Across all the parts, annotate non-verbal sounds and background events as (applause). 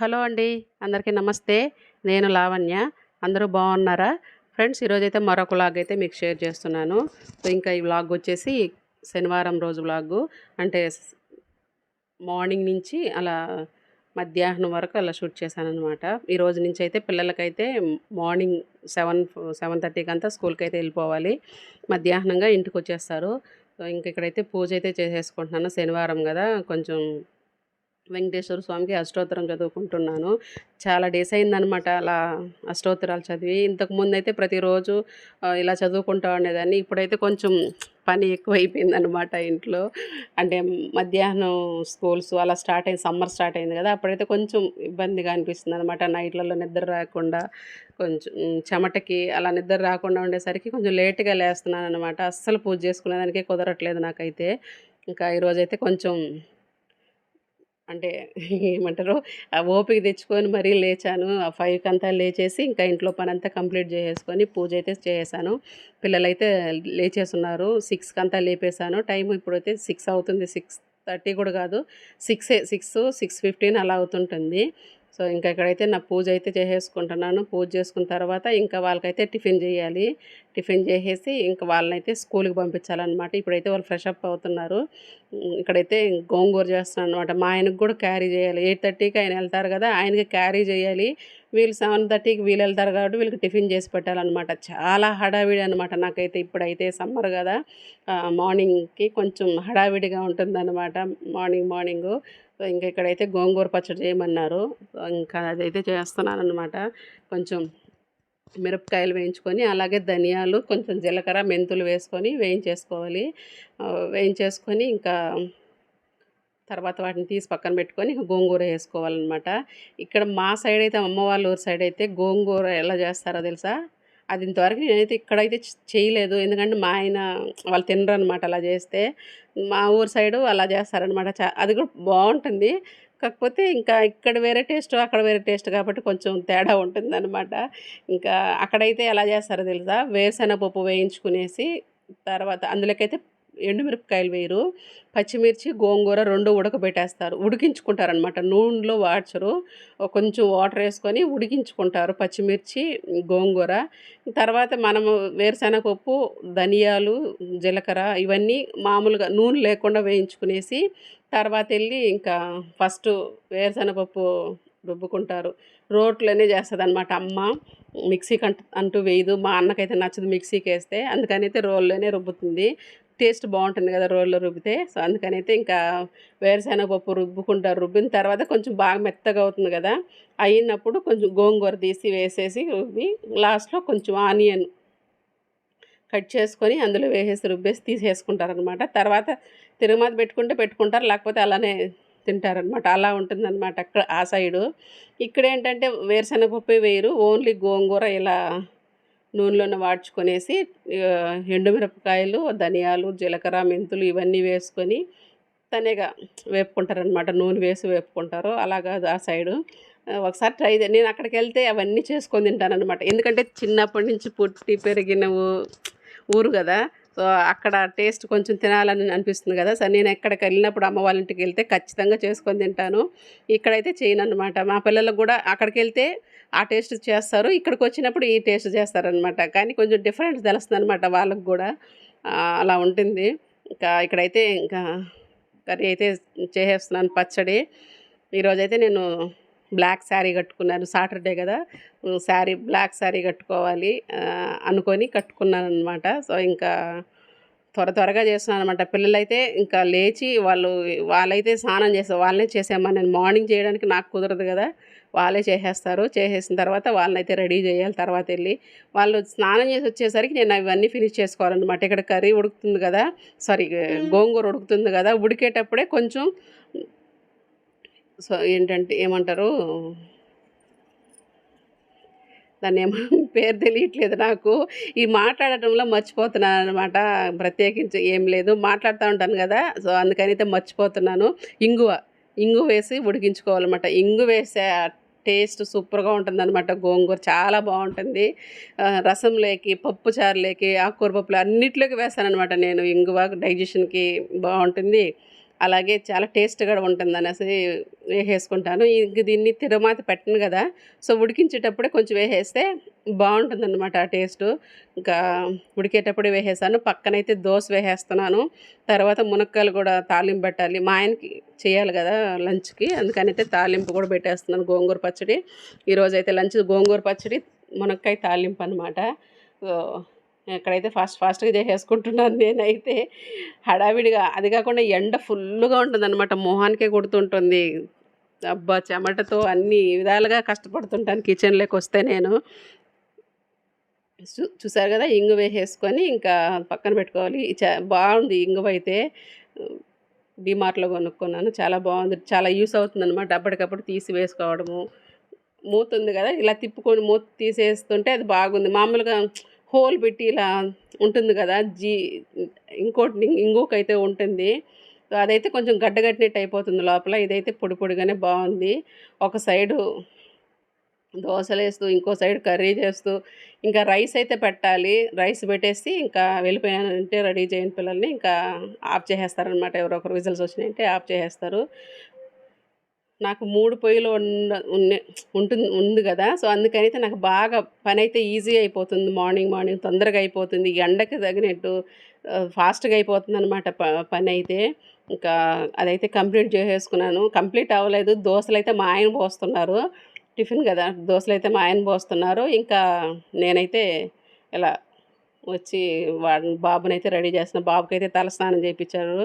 Hello అండి అందరికీ నమస్తే. నేను లావణ్య. అందరూ బాగున్నారా? ఫ్రెండ్స్ ఈరోజైతే మరొక వ్లాగ్ అయితే మీకు షేర్ చేస్తున్నాను. సో ఇంకా ఈ వ్లాగ్ వచ్చేసి శనివారం రోజు వ్లాగ్. అంటే మార్నింగ్ నుంచి అలా మధ్యాహ్నం వరకు అలా షూట్ చేశాను అనమాట ఈ రోజు నుంచి అయితే పిల్లలకైతే మార్నింగ్ సెవెన్ సెవెన్ థర్టీకి అంతా స్కూల్కి అయితే వెళ్ళిపోవాలి. మధ్యాహ్నంగా ఇంటికి వచ్చేస్తారు సో ఇంక ఇక్కడైతే పూజ అయితే చేసేసుకుంటున్నాను. శనివారం కదా కొంచెం వెంకటేశ్వర స్వామికి అష్టోత్తరం చదువుకుంటున్నాను. చాలా డేస్ అయిందనమాట అలా అష్టోత్తరాలు చదివి. ఇంతకుముందు అయితే ప్రతిరోజు ఇలా చదువుకుంటా ఉండేదాన్ని. ఇప్పుడైతే కొంచెం పని ఎక్కువ అయిపోయిందనమాట ఇంట్లో. అంటే మధ్యాహ్నం స్కూల్స్ అలా స్టార్ట్ అయింది సమ్మర్ స్టార్ట్ అయింది కదా. అప్పుడైతే కొంచెం ఇబ్బందిగా అనిపిస్తుంది అనమాట నైట్లలో నిద్ర రాకుండా. కొంచెం చెమటకి అలా నిద్ర రాకుండా ఉండేసరికి కొంచెం లేట్గా లేస్తున్నాను అనమాట అస్సలు పూజ చేసుకునేదానికే కుదరట్లేదు నాకైతే. ఇంకా ఈరోజైతే కొంచెం అంటే ఏమంటారు ఆ ఓపిక తెచ్చుకొని మరీ లేచాను. ఆ ఫైవ్కి అంతా లేచేసి ఇంకా ఇంట్లో పని అంతా కంప్లీట్ చేసేసుకొని పూజ అయితే చేసేసాను. పిల్లలైతే లేచేస్తున్నారు సిక్స్కి అంతా లేపేశాను. టైం ఇప్పుడైతే సిక్స్ అవుతుంది. సిక్స్ థర్టీ కూడా కాదు. సిక్స్ సిక్స్ సిక్స్ ఫిఫ్టీన్ అలా అవుతుంటుంది. సో ఇంకా ఇక్కడైతే నా పూజ అయితే చేసేసుకుంటున్నాను పూజ చేసుకున్న తర్వాత ఇంకా వాళ్ళకైతే టిఫిన్ చేయాలి. టిఫిన్ చేసేసి ఇంకా వాళ్ళనైతే స్కూల్కి పంపించాలన్నమాట. ఇప్పుడైతే వాళ్ళు ఫ్రెష్ అప్ అవుతున్నారు. ఇక్కడైతే గోంగూర చేస్తున్నాను అనమాట మా ఆయనకు కూడా క్యారీ చేయాలి. ఎయిట్ థర్టీకి ఆయన వెళ్తారు కదా ఆయనకి క్యారీ చేయాలి. వీళ్ళు సెవెన్ థర్టీకి వీళ్ళు వెళ్తారు కాబట్టి వీళ్ళకి టిఫిన్ చేసి పెట్టాలన్నమాట. చాలా హడావిడి అనమాట నాకైతే ఇప్పుడైతే సమ్మర్ కదా. మార్నింగ్కి కొంచెం హడావిడిగా ఉంటుందన్నమాట. Morning morning. సో ఇంకా ఇక్కడైతే గోంగూర పచ్చడి చేయమన్నారు. ఇంకా అదైతే చేస్తున్నాను అనమాట కొంచెం మిరపకాయలు వేయించుకొని అలాగే ధనియాలు కొంచెం జీలకర్ర మెంతులు వేసుకొని వేయించేసుకోవాలి. వేయించేసుకొని ఇంకా తర్వాత వాటిని తీసి పక్కన పెట్టుకొని గోంగూర వేసుకోవాలన్నమాట. ఇక్కడ మా సైడ్ అయితే అమ్మ వాళ్ళ ఊరి సైడ్ అయితే గోంగూర ఎలా చేస్తారో తెలుసా? అది ఇంతవరకు నేనైతే ఇక్కడైతే చేయలేదు. ఎందుకంటే మా ఆయన వాళ్ళు తినరు అనమాట అలా చేస్తే. మా ఊరు సైడు అలా చేస్తారనమాట చా అది కూడా బాగుంటుంది. కాకపోతే ఇంకా ఇక్కడ వేరే టేస్ట్ అక్కడ వేరే టేస్ట్ కాబట్టి కొంచెం తేడా ఉంటుందన్నమాట. ఇంకా అక్కడైతే ఎలా చేస్తారో తెలుసా? వేరుశనగపప్పు వేయించుకునేసి తర్వాత అందులోకైతే ఎండుమిరపకాయలు వేయరు పచ్చిమిర్చి గోంగూర రెండు ఉడకబెట్టేస్తారు. ఉడికించుకుంటారనమాట నూనెలో వాడ్చరు. కొంచెం వాటర్ వేసుకొని ఉడికించుకుంటారు. పచ్చిమిర్చి గోంగూర. తర్వాత మనము వేరుశనగపప్పు ధనియాలు జీలకర్ర ఇవన్నీ మామూలుగా నూనె లేకుండా వేయించుకునేసి తర్వాత వెళ్ళి ఇంకా ఫస్ట్ వేరుశనగపప్పు రుబ్బుకుంటారు. రోట్లోనే చేస్తుంది అనమాట అమ్మ. మిక్సీకి అంట అంటూ వేయదు. మా అన్నకైతే నచ్చదు మిక్సీకి వేస్తే అందుకనైతే రోల్లోనే రుబ్బుతుంది. టేస్ట్ బాగుంటుంది కదా రోల్లో రుబ్బితే. సో అందుకనైతే ఇంకా వేరుశెనగ పప్పు రుబ్బుకుంటారు రుబ్బిన తర్వాత కొంచెం బాగా మెత్తగా అవుతుంది కదా. అయినప్పుడు కొంచెం గోంగూర తీసి వేసేసి రుబ్బి లాస్ట్లో కొంచెం ఆనియన్ కట్ చేసుకొని అందులో వేసేసి రుబ్బేసి తీసేసుకుంటారు అనమాట తర్వాత తిరుమత పెట్టుకుంటే పెట్టుకుంటారు. లేకపోతే అలానే తింటారనమాట అలా ఉంటుందన్నమాట అక్కడ ఆ సైడు. ఇక్కడ ఏంటంటే వేరుశనగపప్పు వేయరు ఓన్లీ గోంగూర ఇలా నూనెలోనే వాడ్చుకొనేసి ఎండుమిరపకాయలు ధనియాలు జీలకర్ర మెంతులు ఇవన్నీ వేసుకొని తనేగా వేపుకుంటారనమాట నూనె వేసి వేపుకుంటారు. అలాగా ఆ సైడు. ఒకసారి ట్రై నేను అక్కడికి వెళ్తే అవన్నీ చేసుకొని తింటానఅనమాట ఎందుకంటే చిన్నప్పటి నుంచి పుట్టి పెరిగిన ఊరు కదా. అక్కడ టేస్ట్ కొంచెం తినాలని అనిపిస్తుంది కదా. సార్ నేను ఎక్కడికి వెళ్ళినప్పుడు అమ్మ వాళ్ళ ఇంటికి వెళ్తే ఖచ్చితంగా చేసుకొని తింటాను. ఇక్కడైతే చేయను అనమాట మా పిల్లలకు కూడా అక్కడికి వెళ్తే ఆ టేస్ట్ చేస్తారు. ఇక్కడికి వచ్చినప్పుడు ఈ టేస్ట్ చేస్తారనమాట కానీ కొంచెం డిఫరెన్స్ తెలుస్తుంది అనమాట వాళ్ళకు కూడా. అలా ఉంటుంది. ఇంకా ఇక్కడైతే ఇంకా కర్రీ అయితే చేసేస్తున్నాను పచ్చడి. ఈరోజైతే నేను బ్లాక్ శారీ కట్టుకున్నాను సాటర్డే కదా. శారీ బ్లాక్ శారీ కట్టుకోవాలి అనుకొని కట్టుకున్నాను అనమాట సో ఇంకా త్వర త్వరగా చేస్తున్నాను అనమాట పిల్లలైతే ఇంకా లేచి వాళ్ళు వాళ్ళైతే స్నానం చేస్తారు వాళ్ళనే చేసేమ్మా నేను మార్నింగ్ చేయడానికి నాకు కుదరదు కదా. వాళ్ళే చేసేస్తారు. చేసేసిన తర్వాత వాళ్ళనైతే రెడీ చేయాలి. తర్వాత వెళ్ళి వాళ్ళు స్నానం చేసి వచ్చేసరికి నేను అవన్నీ ఫినిష్ చేసుకోవాలన్నమాట. ఇక్కడ కర్రీ ఉడుకుతుంది కదా. సారీ గోంగూర ఉడుకుతుంది కదా. ఉడికేటప్పుడే కొంచెం సో ఏంటంటే ఏమంటారు? దాన్ని ఏమో (laughs) పేరు తెలియట్లేదు నాకు. ఈ మాట్లాడటంలో మర్చిపోతున్నాను అనమాట ప్రత్యేకించి ఏం లేదు. మాట్లాడుతూ ఉంటాను కదా. సో అందుకని అయితే మర్చిపోతున్నాను. ఇంగువ. ఇంగు వేసి ఉడికించుకోవాలన్నమాట. ఇంగు వేసే టేస్ట్ సూపర్గా ఉంటుందన్నమాట. గోంగూర చాలా బాగుంటుంది. రసంలోకి పప్పు చారులోకి ఆకుకూర పప్పులు అన్నిట్లోకి వేస్తానన్నమాట నేను. ఇంగువ డైజెషన్కి బాగుంటుంది. అలాగే చాలా టేస్ట్ కూడా ఉంటుంది అనేసి వేసేసుకుంటాను. ఇంక దీన్ని తిరుమాత పెట్టను కదా సో ఉడికించేటప్పుడే కొంచెం వేసేస్తే బాగుంటుందన్నమాట ఆ టేస్ట్. ఇంకా ఉడికేటప్పుడే వేసేసాను. పక్కనైతే దోశ వేసేస్తున్నాను. తర్వాత మునక్కాయలు కూడా తాలింపు పెట్టాలి. మా ఆయనకి చేయాలి కదా లంచ్కి అందుకనైతే తాలింపు కూడా పెట్టేస్తున్నాను గోంగూర పచ్చడి. ఈరోజైతే లంచ్ గోంగూర పచ్చడి మునక్కాయ తాలింపు అనమాట ఇక్కడైతే ఫాస్ట్ ఫాస్ట్గా చేసేసుకుంటున్నాను నేనైతే హడావిడిగా అది కాకుండా ఎండ ఫుల్గా ఉంటుందన్నమాట. మొహానికే కొడుతుంటుంది. అబ్బా! చెమటతో అన్ని విధాలుగా కష్టపడుతుంటాను కిచెన్లోకి వస్తే నేను. చూ చూసారు కదా? ఇంగు వేసేసుకొని ఇంకా పక్కన పెట్టుకోవాలి. చ బాగుంది ఇంగువ అయితే. డిమార్ట్లో కొనుక్కున్నాను. చాలా బాగుంది. చాలా యూస్ అవుతుంది అనమాట అప్పటికప్పుడు తీసి వేసుకోవడము. మూతుంది కదా? ఇలా తిప్పుకొని మూత తీసేస్తుంటే అది బాగుంది. మామూలుగా హోల్ పెట్టి ఇలా ఉంటుంది కదా జీ ఇంకోటి అయితే ఉంటుంది. అదైతే కొంచెం గడ్డగట్టినట్టు అయిపోతుంది లోపల. ఇదైతే పొడి పొడిగానే బాగుంది. ఒక సైడు దోశలు వేస్తూ ఇంకో సైడ్ కర్రీ చేస్తూ ఇంకా రైస్ అయితే పెట్టాలి. రైస్ పెట్టేసి ఇంకా వెళ్ళిపోయానంటే రెడీ చేయని పిల్లల్ని ఇంకా ఆఫ్ చేసేస్తారనమాట ఎవరో ఒకరు విజిల్స్ వచ్చినాయంటే ఆఫ్ చేసేస్తారు. నాకు మూడు పొయ్యిలు ఉన్న ఉంటుంది ఉంది కదా. సో అందుకనైతే నాకు బాగా పని అయితే ఈజీ అయిపోతుంది. మార్నింగ్ మార్నింగ్ తొందరగా అయిపోతుంది. ఎండకి తగినట్టు ఫాస్ట్గా అయిపోతుంది అనమాట పని అయితే ఇంకా అదైతే కంప్లీట్ చేసేసుకున్నాను. కంప్లీట్ అవ్వలేదు. దోశలు అయితే మా ఆయన పోస్తున్నారు. టిఫిన్ కదా. దోశలు అయితే మా ఆయన పోస్తున్నారు. ఇంకా నేనైతే ఇలా వచ్చి వాడిని బాబుని అయితే రెడీ చేసిన బాబుకి అయితే తలస్నానం చేయించాడు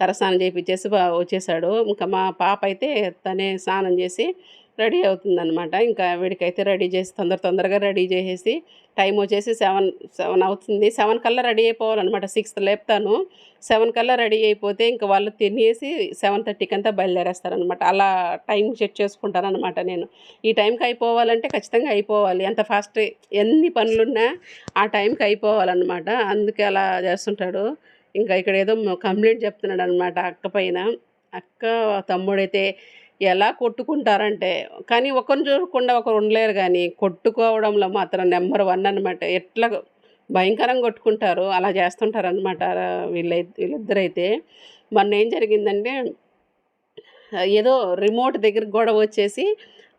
తలస్నానం చేయించేసి బా వచ్చేసాడు. ఇంకా మా పాప అయితే తనే స్నానం చేసి రెడీ అవుతుందనమాట ఇంకా వీడికైతే రెడీ చేసి తొందర తొందరగా రెడీ చేసేసి టైం వచ్చేసి సెవెన్ సెవెన్ అవుతుంది. సెవెన్ కల్లా రెడీ అయిపోవాలన్నమాట. సిక్స్త్ లేపుతాను. సెవెన్ కల్లా రెడీ అయిపోతే ఇంకా వాళ్ళు తినేసి సెవెన్ థర్టీకి అంతా బయలుదేరేస్తారనమాట అలా టైం సెట్ చేసుకుంటానమాట నేను. ఈ టైంకి అయిపోవాలంటే ఖచ్చితంగా అయిపోవాలి. ఎంత ఫాస్ట్ ఎన్ని పనులున్నా ఆ టైంకి అయిపోవాలన్నమాట. అందుకే అలా చేస్తుంటాడు. ఇంకా ఇక్కడ ఏదో కంప్లైంట్ చెప్తున్నాడు అనమాట అక్క పైన. అక్క తమ్ముడైతే ఎలా కొట్టుకుంటారంటే కానీ ఒకరిని చూడకుండా ఒకరు ఉండలేరు కానీ కొట్టుకోవడంలో మాత్రం నెంబర్ వన్ అనమాట ఎట్లా భయంకరంగా కొట్టుకుంటారు అలా చేస్తుంటారు అనమాట వీళ్ళై వీళ్ళిద్దరైతే. మొన్న ఏం జరిగిందంటే ఏదో రిమోట్ దగ్గర గొడవ వచ్చేసి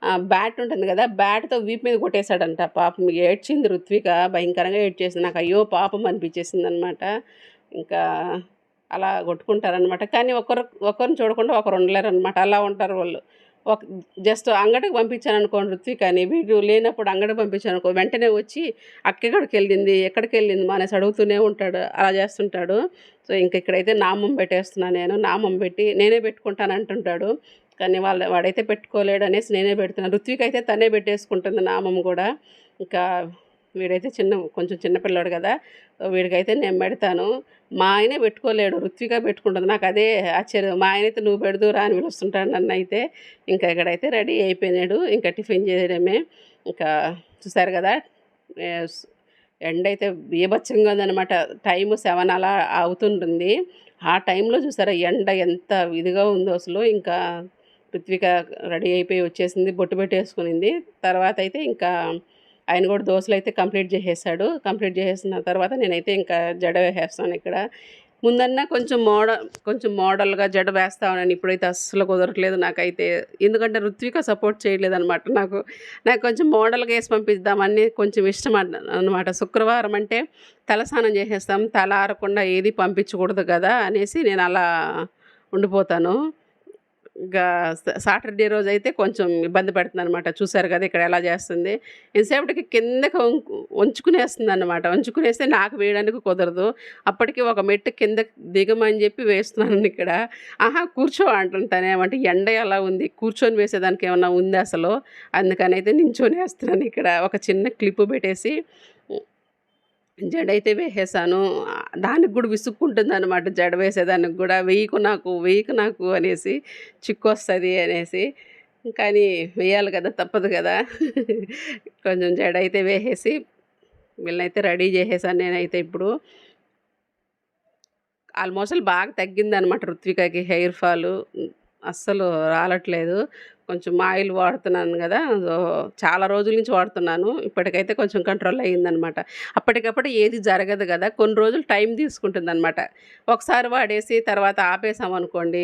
ఆ, బ్యాట్ ఉంటుంది కదా బ్యాట్తో వీపు మీద కొట్టేశాడంట పాపం. ఏడ్చింది రుత్విక భయంకరంగా ఏడ్చేసింది. నాకు అయ్యో పాపం అనిపించేసింది అనమాట ఇంకా అలా కొట్టుకుంటారనమాట కానీ ఒకరు ఒకరిని చూడకుండా ఒకరు ఉండలేరు అనమాట అలా ఉంటారు వాళ్ళు. ఒక జస్ట్ అంగడికి పంపించాను అనుకోండి అని వీడు లేనప్పుడు అంగడికి పంపించాను అనుకో వెంటనే వచ్చి అక్కడికి వెళ్ళింది ఎక్కడికి వెళ్ళింది మానేసి అడుగుతూనే ఉంటాడు అలా చేస్తుంటాడు. సో ఇంక ఇక్కడైతే నామం పెట్టేస్తున్నాను నేను నామం పెట్టి నేనే పెట్టుకుంటాను అంటుంటాడు. కానీ వాళ్ళ వాడైతే పెట్టుకోలేడు అనేసి నేనే పెడుతున్నాను రుత్విక్ అయితే తనే పెట్టేసుకుంటుంది నామం కూడా. ఇంకా వీడైతే చిన్న కొంచెం చిన్నపిల్లాడు కదా వీడికైతే నేను పెడతాను. మా ఆయనే పెట్టుకోలేడు రుత్విగా పెట్టుకుంటుంది. నాకు అదే ఆశ్చర్యం. మా ఆయన అయితే నువ్వు పెడుదురా అని పిలుస్తుంటాడు నన్ను అయితే. ఇంకా ఇక్కడైతే రెడీ అయిపోయినాడు. ఇంకా టిఫిన్ చేయడమే. ఇంకా చూసారు కదా ఎండ అయితే బీభత్సంగా ఉందన్నమాట. టైము సెవెన్ అలా అవుతుంటుంది. ఆ టైంలో చూసారా ఎండ ఎంత ఇదిగా ఉందో అసలు. ఇంకా పృథ్విక రెడీ అయిపోయి వచ్చేసింది బొట్టు పెట్టేసుకునింది. తర్వాత అయితే ఇంకా ఆయన కూడా దోశలు అయితే కంప్లీట్ చేసేసాడు. కంప్లీట్ చేసేసిన తర్వాత నేనైతే ఇంకా జడ వేసేస్తాను ఇక్కడ. ముందన్నా కొంచెం మోడల్ కొంచెం మోడల్గా జడ వేస్తామని ఇప్పుడైతే అస్సలు కుదరట్లేదు నాకైతే. ఎందుకంటే రుత్విక సపోర్ట్ చేయలేదు అనమాట నాకు నాకు కొంచెం మోడల్గా వేసి పంపిద్దామని కొంచెం ఇష్టం అనమాట శుక్రవారం అంటే తలస్నానం చేసేస్తాం. తల ఆరకుండా ఏది పంపించకూడదు కదా అనేసి నేను అలా ఉండిపోతాను. సాటర్డే రోజు అయితే కొంచెం ఇబ్బంది పడుతుంది అనమాట చూసారు కదా ఇక్కడ ఎలా చేస్తుంది. ఎంతసేపటికి కిందకి ఉంచుకునేస్తుంది వంచుకునేస్తుంది అనమాట వంచుకునేస్తే నాకు వేయడానికి కుదరదు. అప్పటికి ఒక మెట్టు కింద దిగమని చెప్పి వేస్తున్నాను ఇక్కడ. ఆహా కూర్చో అంటుంటాను అంటే ఎండ ఎలా ఉంది? కూర్చొని వేసేదానికి ఏమన్నా ఉంది అసలు? అందుకని అయితే నించొని వేస్తున్నాను ఇక్కడ. ఒక చిన్న క్లిప్ పెట్టేసి జడ అయితే వేసేసాను దానికి కూడా విసుక్కుంటుంది అనమాట జడ వేసేదానికి కూడా. వెయ్యకు నాకు వెయ్యకు నాకు అనేసి చిక్కు వస్తుంది అనేసి. కానీ వేయాలి కదా తప్పదు కదా. కొంచెం జడ అయితే వేసేసి వీళ్ళనైతే రెడీ చేసేసాను నేనైతే ఇప్పుడు. ఆల్మోస్ట్ బాగా తగ్గిందనమాట రుత్వికకి హెయిర్ ఫాల్. అస్సలు రాలట్లేదు. కొంచెం ఆయిల్ వాడుతున్నాను కదా చాలా రోజుల నుంచి వాడుతున్నాను. ఇప్పటికైతే కొంచెం కంట్రోల్ అయ్యిందనమాట. అప్పటికప్పుడు ఏది జరగదు కదా కొన్ని రోజులు టైం తీసుకుంటుంది అనమాట ఒకసారి వాడేసి తర్వాత ఆపేసాం అనుకోండి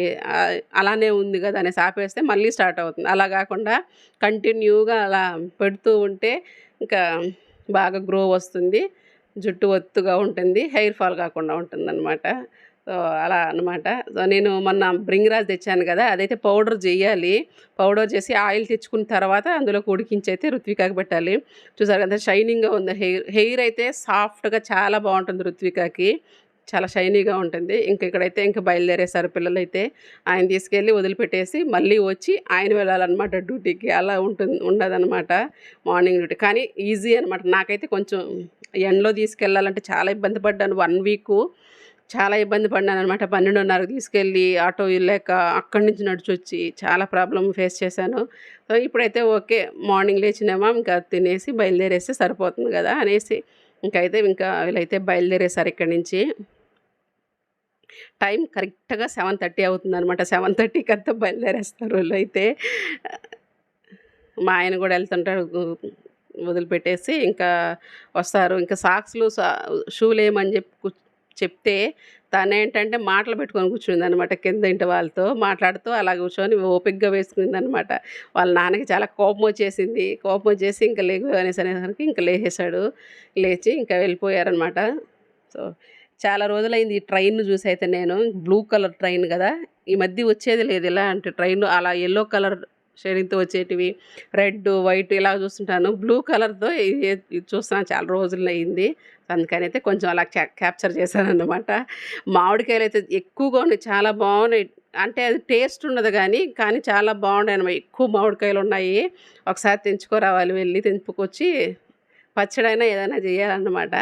అలానే ఉంది కదా అనేసి ఆపేస్తే మళ్ళీ స్టార్ట్ అవుతుంది. అలా కాకుండా కంటిన్యూగా అలా పెడుతూ ఉంటే ఇంకా బాగా గ్రో వస్తుంది జుట్టు ఒత్తుగా ఉంటుంది హెయిర్ ఫాల్ కాకుండా ఉంటుందన్నమాట సో అలా అనమాట సో నేను మొన్న బ్రింగ్రాజ్ తెచ్చాను కదా అదైతే పౌడర్ చేయాలి పౌడర్ చేసి ఆయిల్ తెచ్చుకున్న తర్వాత అందులో ఉడికించి అయితే రుత్వికాకి పెట్టాలి. చూసారు కదా షైనింగ్గా ఉంది. హెయిర్ హెయిర్ అయితే సాఫ్ట్గా చాలా బాగుంటుంది రుత్వికాకి. చాలా షైనీగా ఉంటుంది. ఇంక ఇక్కడైతే ఇంకా బయలుదేరేశారు పిల్లలైతే. ఆయన తీసుకెళ్ళి వదిలిపెట్టేసి మళ్ళీ వచ్చి ఆయన వెళ్ళాలన్నమాట డ్యూటీకి. అలా ఉంటుంది ఉండదన్నమాట మార్నింగ్ డ్యూటీ. కానీ ఈజీ అనమాట నాకైతే కొంచెం ఎండలో తీసుకెళ్ళాలంటే చాలా ఇబ్బంది పడ్డాను. వన్ వీక్ చాలా ఇబ్బంది పడినాను అనమాట పన్నెండున్నరకు తీసుకెళ్ళి ఆటో లేక అక్కడి నుంచి నడిచొచ్చి చాలా ప్రాబ్లం ఫేస్ చేశాను. సో ఇప్పుడైతే ఓకే మార్నింగ్ లేచినామా ఇంకా తినేసి బయలుదేరేస్తే సరిపోతుంది కదా అనేసి ఇంకైతే ఇంకా వీళ్ళైతే బయలుదేరేసారు ఇక్కడి నుంచి. టైం కరెక్ట్గా సెవెన్ థర్టీ అవుతుంది అనమాట సెవెన్ థర్టీకి అంతా బయలుదేరేస్తారు వాళ్ళు అయితే మా ఆయన కూడా వెళ్తుంటాడు వదిలిపెట్టేసి ఇంకా వస్తారు. ఇంకా సాక్స్లు షూలు ఏమని చెప్పి చెప్తే తనేంటంటే మాటలు పెట్టుకొని కూర్చుంది అనమాట కింద ఇంటి వాళ్ళతో మాట్లాడుతూ అలా కూర్చొని ఓపిక్గా వేసుకుంది అనమాట వాళ్ళ నాన్నకి చాలా కోపం వచ్చేసింది. కోపం వచ్చేసి ఇంకా లేగు అనేసి అనేసరికి ఇంకా లేచేశాడు. లేచి ఇంకా వెళ్ళిపోయారనమాట సో చాలా రోజులైంది ఈ ట్రైన్ చూసి అయితే నేను. బ్లూ కలర్ ట్రైన్ కదా. ఈ మధ్య వచ్చేది లేదు. ఇలా అంటే ట్రైన్ అలా ఎల్లో కలర్ షేడింగ్తో వచ్చేటివి. రెడ్ వైట్ ఇలా చూస్తుంటాను. బ్లూ కలర్తో ఇది చూస్తున్నాను చాలా రోజులు అయింది. అందుకని అయితే కొంచెం అలా క్యాప్చర్ చేశాను అనమాట మామిడికాయలు అయితే ఎక్కువగా ఉన్నాయి. చాలా బాగున్నాయి. అంటే అది టేస్ట్ ఉండదు కానీ కానీ చాలా బాగున్నాయి అనమాట ఎక్కువ మామిడికాయలు ఉన్నాయి. ఒకసారి తెంచుకోరావాలి వెళ్ళి తెంపుకొచ్చి పచ్చడైనా ఏదైనా చేయాలన్నమాట.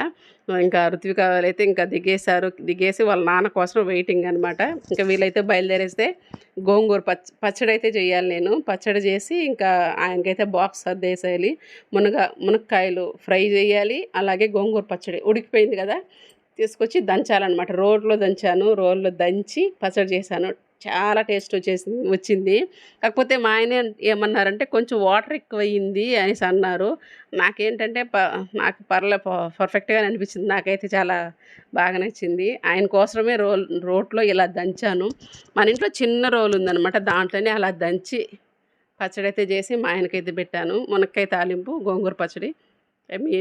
ఇంకా ఋత్విక అయితే ఇంకా దిగేశారు. దిగేసి వాళ్ళ నాన్న కోసం వెయిటింగ్ అనమాట ఇంకా వీళ్ళైతే బయలుదేరేస్తే గోంగూర పచ్చ పచ్చడి అయితే చేయాలి నేను. పచ్చడి చేసి ఇంకా ఆయనకైతే బాక్స్ సర్దేసేయాలి. మునగ మునక్కాయలు ఫ్రై చేయాలి. అలాగే గోంగూర పచ్చడి ఉడికిపోయింది కదా. తీసుకొచ్చి దంచాలన్నమాట. రోడ్లో దంచాను. రోడ్లో దంచి పచ్చడి చేశాను. చాలా టేస్ట్ వచ్చేసింది వచ్చింది. కాకపోతే మా ఆయన ఏమన్నారంటే కొంచెం వాటర్ ఎక్కువయ్యింది అనేసి అన్నారు. నాకేంటంటే ప నాకు పర్లే పర్ఫెక్ట్గానే అనిపించింది. నాకైతే చాలా బాగా నచ్చింది. ఆయన కోసమే రోల్ రోట్లో ఇలా దంచాను. మన ఇంట్లో చిన్న రోల్ ఉందనమాట దాంట్లోనే అలా దంచి పచ్చడి అయితే చేసి మా ఆయనకైతే పెట్టాను. మునక్కాయ తాలింపు గోంగూర పచ్చడి.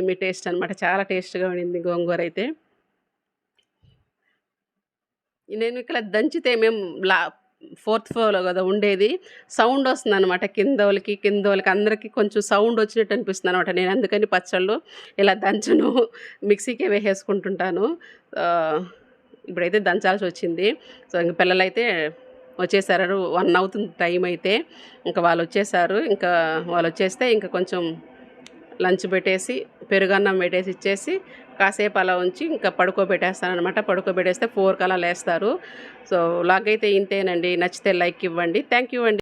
మీ టేస్ట్ అనమాట చాలా టేస్ట్గా ఉండింది గోంగూర అయితే నేను ఇక్కడ దంచితే మేము లా ఫోర్త్ ఫ్లోర్లో కదా ఉండేది. సౌండ్ వస్తుంది అనమాట కింద వాళ్ళకి కింద వాళ్ళకి అందరికీ కొంచెం సౌండ్ వచ్చినట్టు అనిపిస్తుంది అనమాట నేను అందుకని పచ్చళ్ళు ఇలా దంచను మిక్సీకే వేసేసుకుంటుంటాను. ఇప్పుడైతే దంచాల్సి వచ్చింది. సో ఇంక పిల్లలైతే వచ్చేసారు వన్ అవుతుంది టైం అయితే. ఇంకా వాళ్ళు వచ్చేసారు ఇంకా వాళ్ళు వచ్చేస్తే ఇంకా కొంచెం లంచ్ పెట్టేసి పెరుగన్నం పెట్టేసి ఇచ్చేసి కాసేపు అలా ఉంచి ఇంకా పడుకోబెట్టేస్తాను అనమాట పడుకోబెట్టేస్తే ఫోర్కి అలా లేస్తారు. సో లాగ్ అయితే ఇంతేనండి. నచ్చితే లైక్ ఇవ్వండి. థ్యాంక్ యూ అండి.